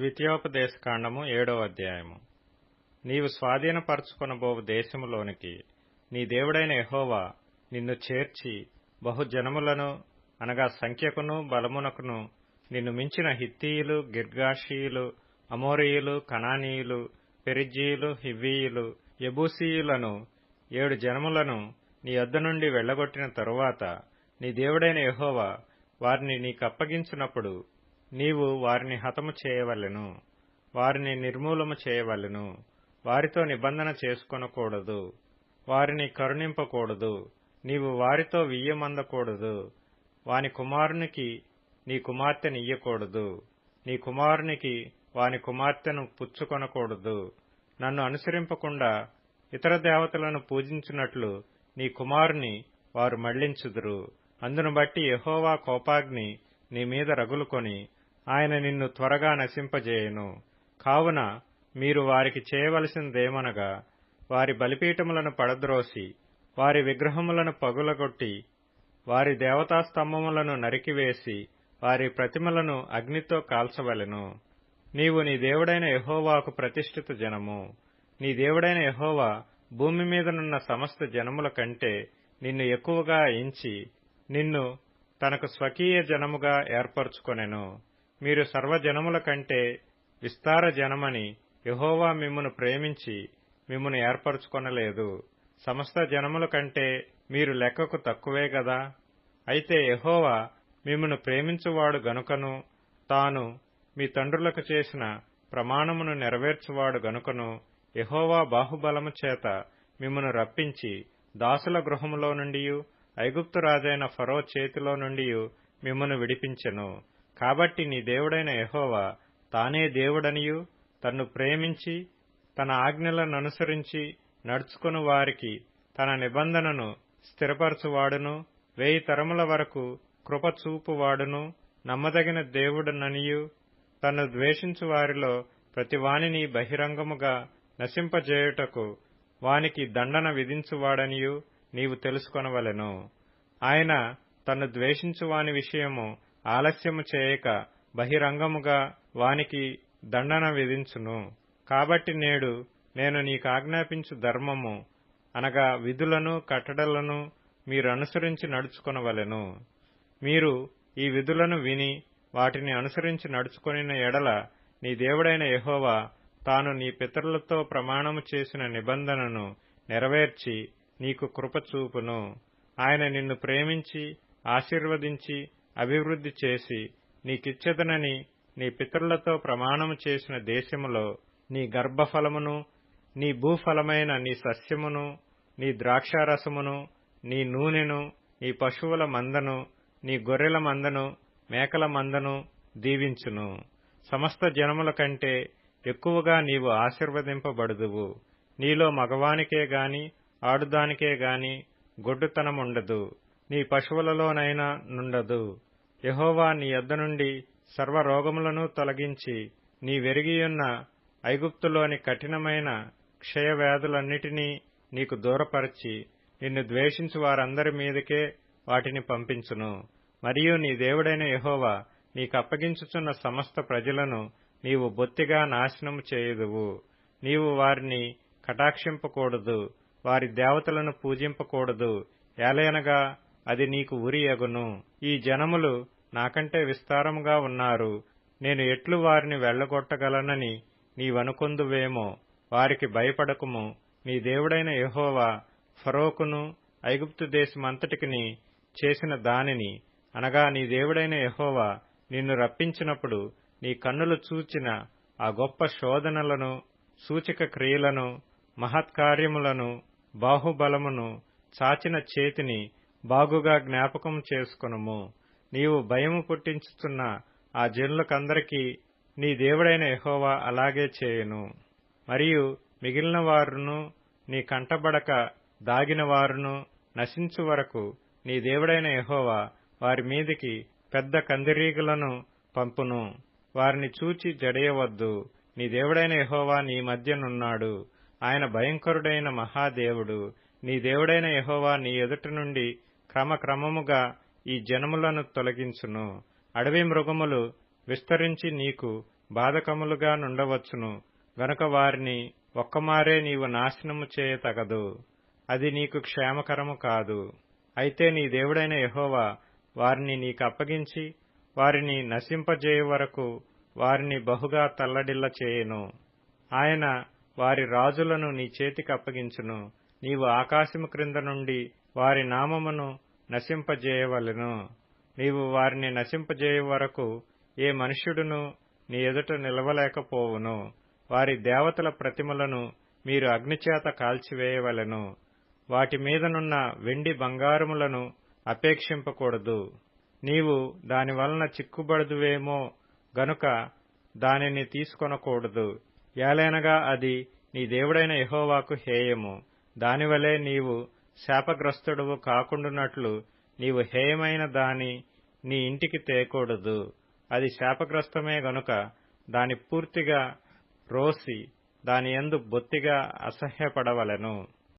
ద్వితీయోపదేశకాండము ఏడవ అధ్యాయము. నీవు స్వాధీనపరచుకొనబోవు దేశములోనికి నీ దేవుడైన ఎహోవా నిన్ను చేర్చి బహుజనములను అనగా సంఖ్యకును బలమునకును నిన్ను మించిన హిత్తీయులు గిర్గాషీయులు అమోరీయులు కనానీయులు పెరిజీయులు హివ్వీయులు ఎబూసీయులను ఏడు జనములను నీ వద్ద నుండి వెళ్ళగొట్టిన తరువాత నీ దేవుడైన ఎహోవా వారిని నీకప్పగించినప్పుడు నీవు వారిని హతము చేయవలెను. వారిని నిర్మూలము చేయవలెను. వారితో నిబంధన చేసుకొనకూడదు. వారిని కరుణింపకూడదు. నీవు వారితో వియ్యమందకూడదు. వాని కుమారునికి నీ కుమార్తెనియ్యకూడదు నీ కుమారునికి వాని కుమార్తెను పుచ్చుకొనకూడదు. నన్ను అనుసరింపకుండా ఇతర దేవతలను పూజించినట్లు నీ కుమారుని వారు మళ్ళించుదురు. అందును బట్టి యహోవా కోపాగ్ని నీ మీద రగులుకొని ఆయన నిన్ను త్వరగా నశింపజేయును. కావున మీరు వారికి చేయవలసిందేమనగా వారి బలిపీఠములను పడద్రోసి వారి విగ్రహములను పగులగొట్టి వారి దేవతాస్తంభములను నరికివేసి వారి ప్రతిమలను అగ్నితో కాల్చవలెను. నీవు నీ దేవుడైన యహోవాకు ప్రతిష్ఠిత జనము. నీ దేవుడైన యహోవా భూమి మీదనున్న సమస్త జనముల కంటే నిన్ను ఎక్కువగా ఎంచి నిన్ను తనకు స్వకీయ జనముగా ఏర్పరచుకొనెను. మీరు సర్వజనముల కంటే విస్తార జనమని యహోవా మిమ్మును ప్రేమించి మిమ్మును ఏర్పరచుకొనలేదు. సమస్త జనముల కంటే మీరు లెక్కకు తక్కువే గదా? అయితే యహోవా మిమ్మును ప్రేమించువాడు గనుకను తాను మీ తండ్రులకు చేసిన ప్రమాణమును నెరవేర్చువాడు గనుకను యహోవా బాహుబలము చేత మిమ్మును రప్పించి దాసుల గృహములో నుండియు ఐగుప్తు రాజైన ఫరో చేతిలో నుండియు మిమ్మును విడిపించెను. కాబట్టి నీ దేవుడైన యహోవా తానే దేవుడనియు తన్ను ప్రేమించి తన ఆజ్ఞలను అనుసరించి నడుచుకుని వారికి తన నిబంధనను స్థిరపరచువాడును వేయి తరముల వరకు కృపచూపువాడును నమ్మదగిన దేవుడననియు. తను ద్వేషించు వారిలో ప్రతివానిని బహిరంగముగా నశింపజేయుటకు వానికి దండన విధించువాడనియు నీవు తెలుసుకొనవలెను. ఆయన తను ద్వేషించువాని విషయము ఆలస్యము చేయక బహిరంగముగా వానికి దండన విధించును. కాబట్టి నేడు నేను నీకాజ్ఞాపించు ధర్మము అనగా విధులను కట్టడలను మీరు అనుసరించి నడుచుకొనవలెను. మీరు ఈ విధులను విని వాటిని అనుసరించి నడుచుకుని ఎడల నీ దేవుడైన యహోవా తాను నీ పితరులతో ప్రమాణము చేసిన నిబంధనను నెరవేర్చి నీకు కృపచూపును ఆయన నిన్ను ప్రేమించి ఆశీర్వదించి అభివృద్ధి చేసి నీకిచ్చదనని నీ పితరులతో ప్రమాణము చేసిన దేశములో నీ గర్భఫలమును నీ భూఫలమైన నీ సస్యమును నీ ద్రాక్షారసమును నీ నూనెను నీ పశువుల మందను నీ గొర్రెల మందను మేకల మందను దీవించును. సమస్త జనముల కంటే ఎక్కువగా నీవు ఆశీర్వదింపబడుదువు. నీలో మగవానికే గాని ఆడుదానికే గాని గొడ్డుతనముండదు. నీ పశువులలోనైనా నుండదు. యహోవా నీ యొద్ద నుండి సర్వరోగములను తొలగించి నీ వెరిగియున్న ఐగుప్తులోని కఠినమైన క్షయవ్యాధులన్నిటినీ నీకు దూరపరచి నిన్ను ద్వేషించు వారందరి మీదకే వాటిని పంపించును. మరియు నీ దేవుడైన యహోవా నీకప్పగించుచున్న సమస్త ప్రజలను నీవు బొత్తిగా నాశనము చేయుదువు. నీవు వారిని కటాక్షింపకూడదు. వారి దేవతలను పూజింపకూడదు. ఏలయనగా అది నీకు ఉరి ఎగును. ఈ జనములు నాకంటే విస్తారముగా ఉన్నారు. నేను ఎట్లు వారిని వెళ్ళగొట్టగలనని నీవనుకొందువేమో. వారికి భయపడకుము. నీ దేవుడైన యహోవా ఫరోకును ఐగుప్తు దేశమంతటికిని చేసిన దానిని అనగా నీ దేవుడైన యహోవా నిన్ను రప్పించినప్పుడు నీ కన్నులు చూచిన ఆ గొప్ప శోధనలను సూచిక క్రియలను మహత్కార్యములను బాహుబలమును చాచిన చేతిని బాగుగా జ్ఞాపకం చేసుకునుము. నీవు భయము పుట్టించుతున్న ఆ జనులకందరికీ నీ దేవుడైన యహోవా అలాగే చేయును. మరియు మిగిలిన వారును నీ కంటబడక దాగిన వారును నశించు వరకు నీ దేవుడైన యహోవా వారి మీదికి పెద్ద కందిరీగులను పంపును. వారిని చూచి జడయవద్దు. నీ దేవుడైన యహోవా నీ మధ్యనున్నాడు ఆయన భయంకరుడైన మహాదేవుడు. నీ దేవుడైన యహోవా నీ ఎదుట నుండి క్రమక్రమముగా ఈ జనములను తొలగించును. అడవి మృగములు విస్తరించి నీకు బాధకములుగా నుండవచ్చును. గనుక వారిని ఒక్కమారే నీవు నాశనము చేయతగదు అది నీకు క్షేమకరము కాదు. అయితే నీ దేవుడైన యహోవా వారిని నీకు అప్పగించి వారిని నశింపజేయు వరకు వారిని బహుగా తల్లడిల్ల చేయను ఆయన వారి రాజులను నీ చేతికి అప్పగించును. నీవు ఆకాశము క్రింద నుండి వారి నామమును నశింపజేయవలెను. నీవు వారిని నశింపజేయ వరకు ఏ మనుష్యుడును నీ ఎదుట నిలవలేకపోవును. వారి దేవతల ప్రతిమలను మీరు అగ్నిచేత కాల్చివేయవలెను. వాటి మీదనున్న వెండి బంగారములను అపేక్షింపకూడదు. నీవు దాని వలన చిక్కుబడదువేమో గనుక దానిని తీసుకొనకూడదు. ఏలైనగా అది నీ దేవుడైన యహోవాకు హేయము. దానివలే నీవు శాపగ్రస్తుడువు కాకుండునట్లు నీవు హేయమైన దాని నీ ఇంటికి తేకూడదు. అది శాపగ్రస్తమే గనుక దాని పూర్తిగా రోసి దాని ఎందు బొత్తిగా అసహ్యపడవలెను.